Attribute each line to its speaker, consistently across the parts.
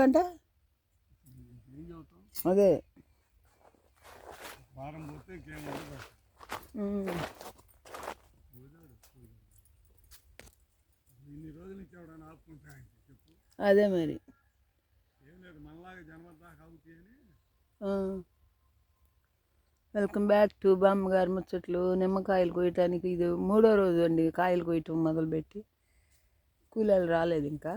Speaker 1: ఎందుకంట? అదే. అదే మరి. వెల్కమ్ బ్యాక్ టు బామ్మగారు ముచ్చట్లు. నిమ్మకాయలు కొయ్యటానికి ఇది మూడో రోజు అండి. కాయలు కొయ్యటం మొదలుపెట్టి. కూలీలు రాలేదు ఇంకా.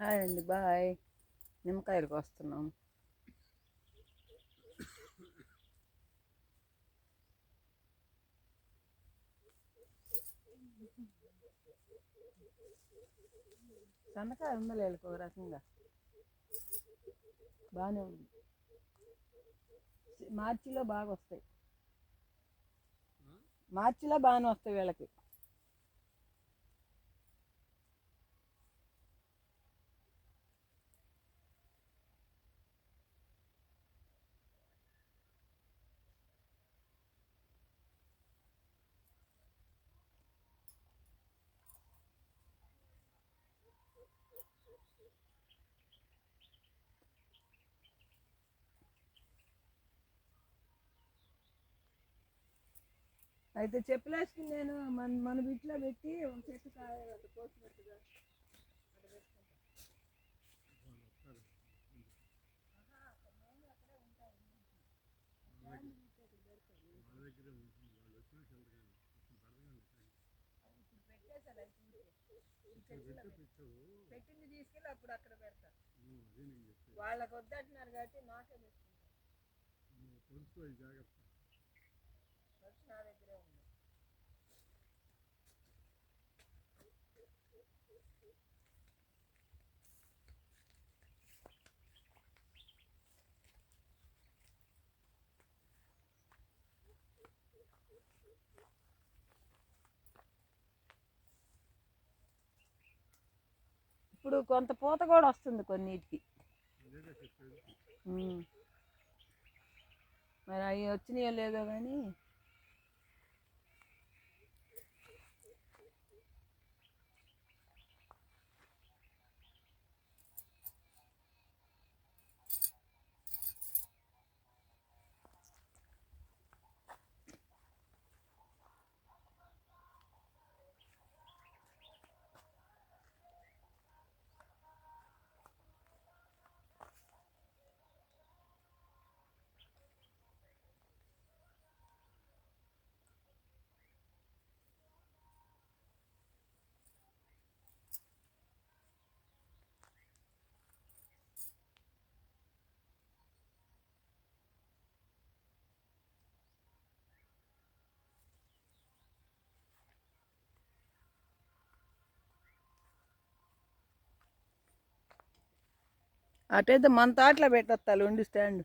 Speaker 1: హాయ్ అండి బాయ్. నిమ్మకాయలకు వస్తున్నాం. సన్నకాయ ఉందా లేదు ఒక రకంగా? బాగానే ఉంది. మార్చిలో బాగా వస్తాయి. మార్చిలో బాగానే వస్తాయి వీళ్ళకి. అయితే చెప్పులు నేను మన మన బిట్లో పెట్టి ఒక చెట్టు కాయ కోసినట్టుగా. పెట్టింది తీసుకెళ్ళి అప్పుడు అక్కడ
Speaker 2: పెడతారు
Speaker 1: వాళ్ళకి వద్దంటున్నారు కాబట్టి నాకే పెట్టుకుంటారు ఇప్పుడు కొంత పూత కూడా వస్తుంది కొన్నిటికి. మరి అవి వచ్చినాయో లేదో కానీ అటైతే మన తాట్లో పెట్టేస్తాను ఉండి స్టాండ్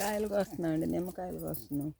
Speaker 1: కాయలు కోస్తున్నామండి నిమ్మకాయలు కోస్తున్నాం.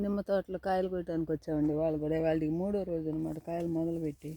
Speaker 1: నిమ్మ తోటలో కాయలు కొట్టడానికి వచ్చామండి వాళ్ళు కూడా. వాళ్ళకి మూడో రోజు అనమాట కాయలు మొదలుపెట్టి.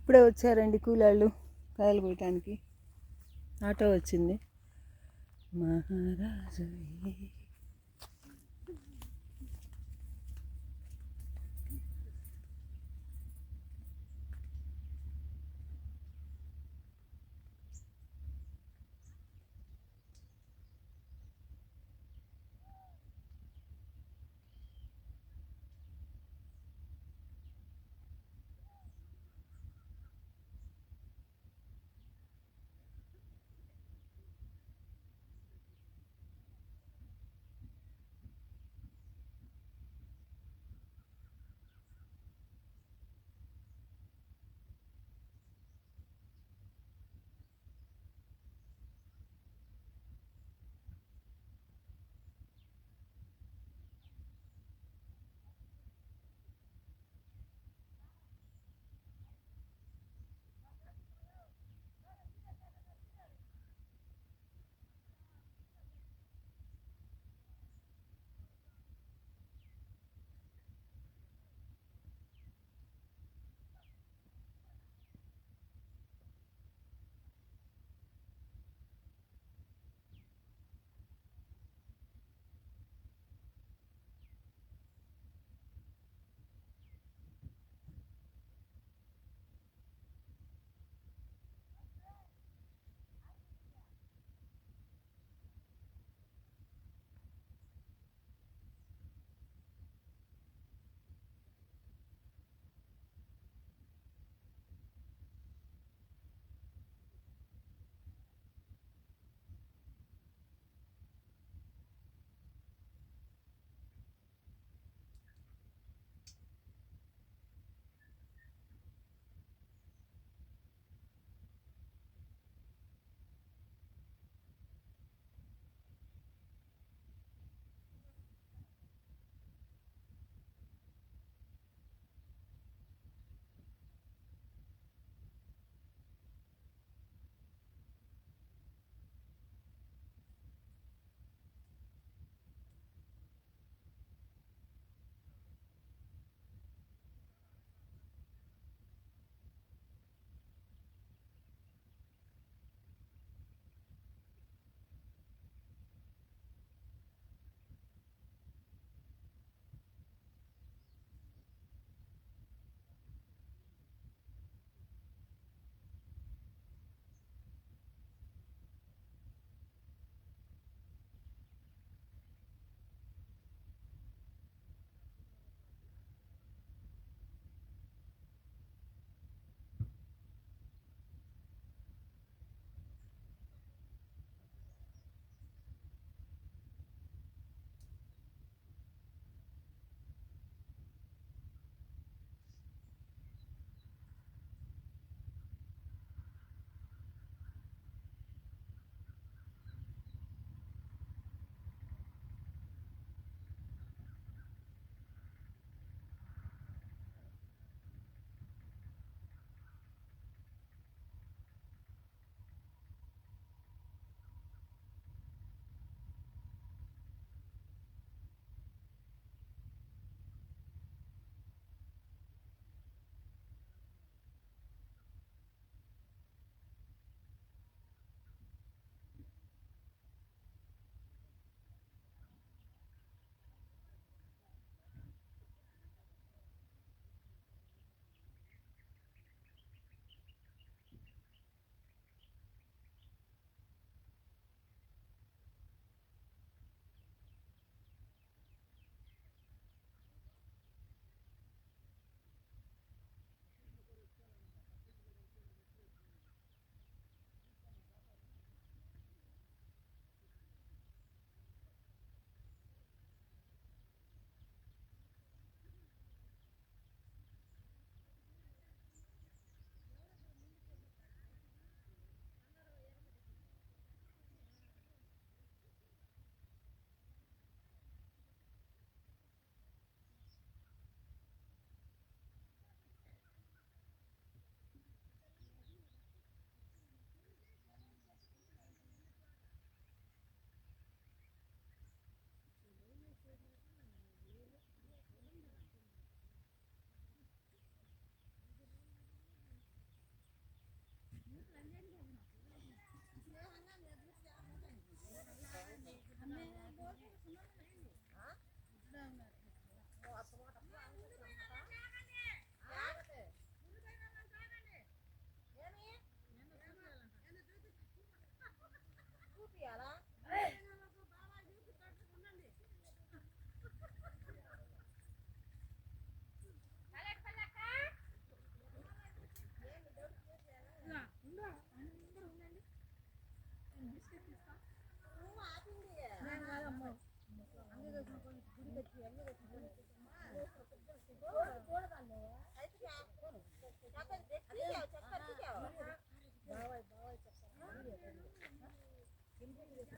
Speaker 1: ఇప్పుడే వచ్చారండి కూలాళ్ళు కాయలు కొయ్యటానికి. ఆటో వచ్చింది. మహారాజు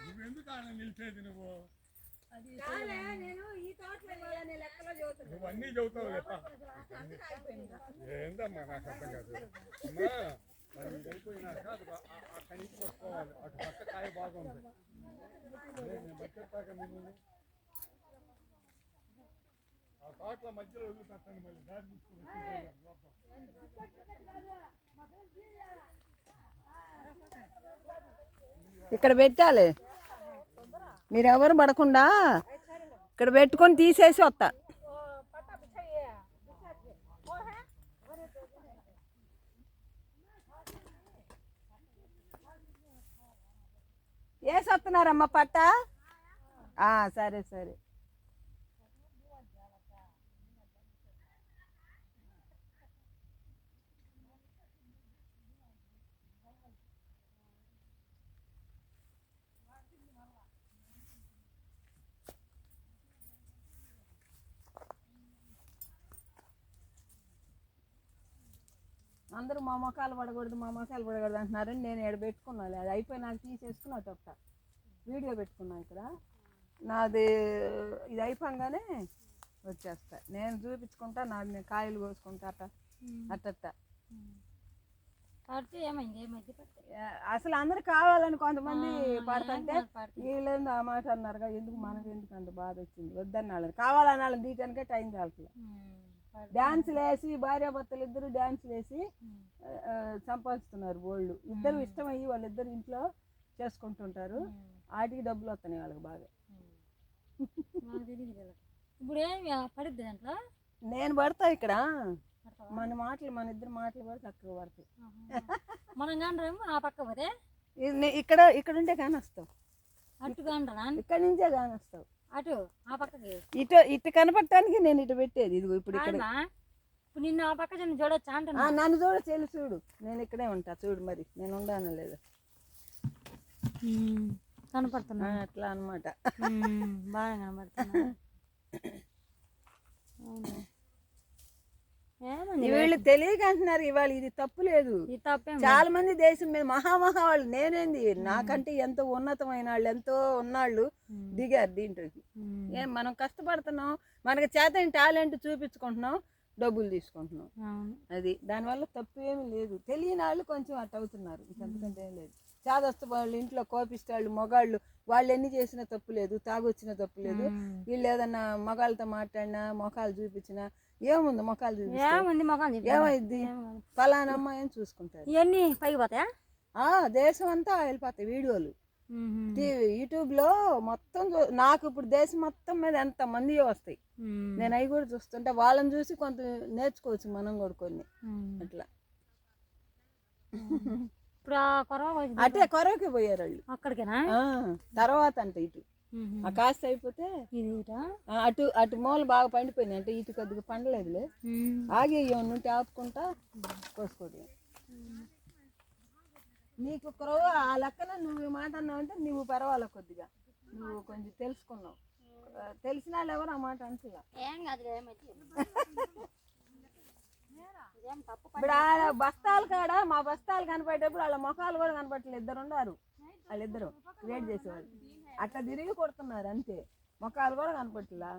Speaker 2: నువ్వెందుకు ఆడ నిలిచేది నువ్వు నువ్వు అన్నీ చదువుతావు లేప ఏందమ్మా నాకు అర్థం కాదు అమ్మా మరి ఇది అయిపోయినాక అది బా- ఆ- అక్కడి నుంచి పట్టుకోవాలి అటు పక్క కాయ బాగుంది అదే నేను పట్టేస్తాక మిమ్మల్ని ఆ తోటల మధ్యలో వదిలిపెట్టండి మళ్ళీ దారి తీసుకుని వచ్చి లోపల.
Speaker 1: ఇక్కడ పెట్టాలి. మీరెవరు పడకుండా ఇక్కడ పెట్టుకొని తీసేసి వస్తా. వేసి వస్తున్నారమ్మా పట్ట? ఆ, సరే సరే. అందరూ మా మొఖాలు పడకూడదు మా మొఖాలు పడకూడదు అంటున్నారని నేను ఇక్కడ పెట్టుకున్నాను అది అయిపోయి నాకు తీసేసుకుని అటు వస్తా వీడియో పెట్టుకున్నా ఇక్కడ. నాది ఇది అయిపోగానే వచ్చేస్తా. నేను చూపించుకుంటా నాది నేను కాయలు కోసుకుంటా అట్ట అట్టట్ట అసలు అందరు కావాలని కొంతమంది పడుతుంటే. వీళ్ళేంది ఆ మాట అన్నారుగా ఎందుకు మనకు ఎందుకు అంత బాధ వచ్చింది? వద్దన్న వాళ్ళని కావాలని వాళ్ళని తీయటానికే టైం చాలట్లేదు
Speaker 3: పడితే.
Speaker 1: డాన్సులు వేసి భార్యాభర్తలు ఇద్దరు డాన్సులు వేసి సంపాదిస్తున్నారు బోళ్ళు ఇద్దరు. ఇష్టమయ్యి వాళ్ళిద్దరు ఇంట్లో చేసుకుంటుంటారు. వాటికి డబ్బులు వస్తున్నాయి వాళ్ళకి బాగా.
Speaker 3: ఇప్పుడు పడుద్ది దాంట్లో?
Speaker 1: నేను పడతా ఇక్కడ? మన మాటలు మన ఇద్దరు మాటలు కూడా చక్కగా పడతాయి.
Speaker 3: మనం కాండ్రేమో ఆ పక్క పోతే?
Speaker 1: ఇక్కడ ఇక్కడ ఉంటే కానీ వస్తావు
Speaker 3: అటు కాండ్రా
Speaker 1: ఇక్కడ నుంచే కానీ వస్తావు
Speaker 3: అటు ఆ పక్కకి.
Speaker 1: ఇటు ఇటు కనపడటానికి నేను ఇటు పెట్టేది. ఇదిగో ఇప్పుడు ఇక్కడ.
Speaker 3: ఇప్పుడు నిన్ను ఆ పక్క జన చూడొచ్చా అంటున్నా.
Speaker 1: నన్ను చూడ చెల్లి చూడు. నేను ఇక్కడే ఉంటా చూడు మరి. నేను ఉండాను లేదు.
Speaker 3: కనపడుతున్నా.
Speaker 1: అట్లా అనమాట
Speaker 3: బాగా కనపడుతున్నా.
Speaker 1: వీళ్ళు తెలియక అంటున్నారు ఇవాళ ఇది తప్పు లేదు. చాలా మంది దేశం మీద మహామహా వాళ్ళు నేనేంది? నాకంటే ఎంతో ఉన్నతమైన వాళ్ళు ఎంతో ఉన్నాళ్ళు దిగారు దీంట్లోకి. ఏం మనం కష్టపడుతున్నాం మనకి చేతని టాలెంట్ చూపించుకుంటున్నాం డబ్బులు తీసుకుంటున్నాం. అది దానివల్ల తప్పు ఏమీ లేదు. తెలియని వాళ్ళు కొంచెం అట్ అవుతున్నారు ఇంకంతకంటే ఏం లేదు. చాదస్తు వాళ్ళు ఇంట్లో కోపిస్తాళ్ళు మగాళ్ళు వాళ్ళు ఎన్ని చేసినా తప్పు లేదు తాగొచ్చినా తప్పు లేదు. వీళ్ళు ఏదన్నా మగాళ్ళతో మాట్లాడినా మొఖాలు చూపించినా ఏముంది మొఖాలు చూపిస్తే?
Speaker 3: ఏముంది మొఖం చెప్పు.
Speaker 1: ఏమైద్ది
Speaker 3: ఏం కాదు.
Speaker 1: ఫలానా అమ్మాయిని చూసుకుంటారు.
Speaker 3: ఇవన్నీ పైకి పోతాయా?
Speaker 1: ఆ దేశం అంతా వెళ్ళిపోతాయి వీడియోలు. టీవీ యూట్యూబ్లో మొత్తం చూ- నాకు ఇప్పుడు దేశం మొత్తం మీద ఎంత మంది వస్తాయి? నేను అవి కూడా చూస్తుంటే వాళ్ళని చూసి కొంత నేర్చుకోవచ్చు మనం కూడా కొన్ని. అట్లా.
Speaker 3: ఇప్పుడు ఆ కొరవ.
Speaker 1: అటే కొరవకి పోయారు వాళ్ళు.
Speaker 3: అక్కడికేనా?
Speaker 1: ఆ, తర్వాత అంట ఇటు. ఆ కాస్త అయిపోతే అటు అటు మూల బాగా పండిపోయింది అంటే ఇటు కొద్దిగా పండలేదులే. ఆగి ఉంటే ఆపుకుంటా కోసుకోవడం నీకు క్రొవ్వ ఆ లెక్కన నువ్వు మాట అన్నావు అంటే నువ్వు పర్వాలే కొద్దిగా. నువ్వు కొంచెం తెలుసుకున్నావు. తెలిసిన వాళ్ళు ఎవరు ఆ మాట అంటున్నా. ఇప్పుడు ఆ బస్తాలు కాడ? మా బస్తాలు కనపడేటప్పుడు వాళ్ళ ముఖాలు కూడా కనపడలేదు ఇద్దరు ఉన్నారు వాళ్ళిద్దరు. వెయిట్ చేసేవాళ్ళు. అట్లా తిరిగి కొడుతున్నారు అంతే. ముఖాలు కూడా కనపట్లా.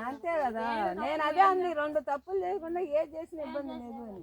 Speaker 1: అంతే కదా. నేను అదే అంది రెండు తప్పులు చేయకుండా ఏది చేసిన ఇబ్బంది లేదు అని.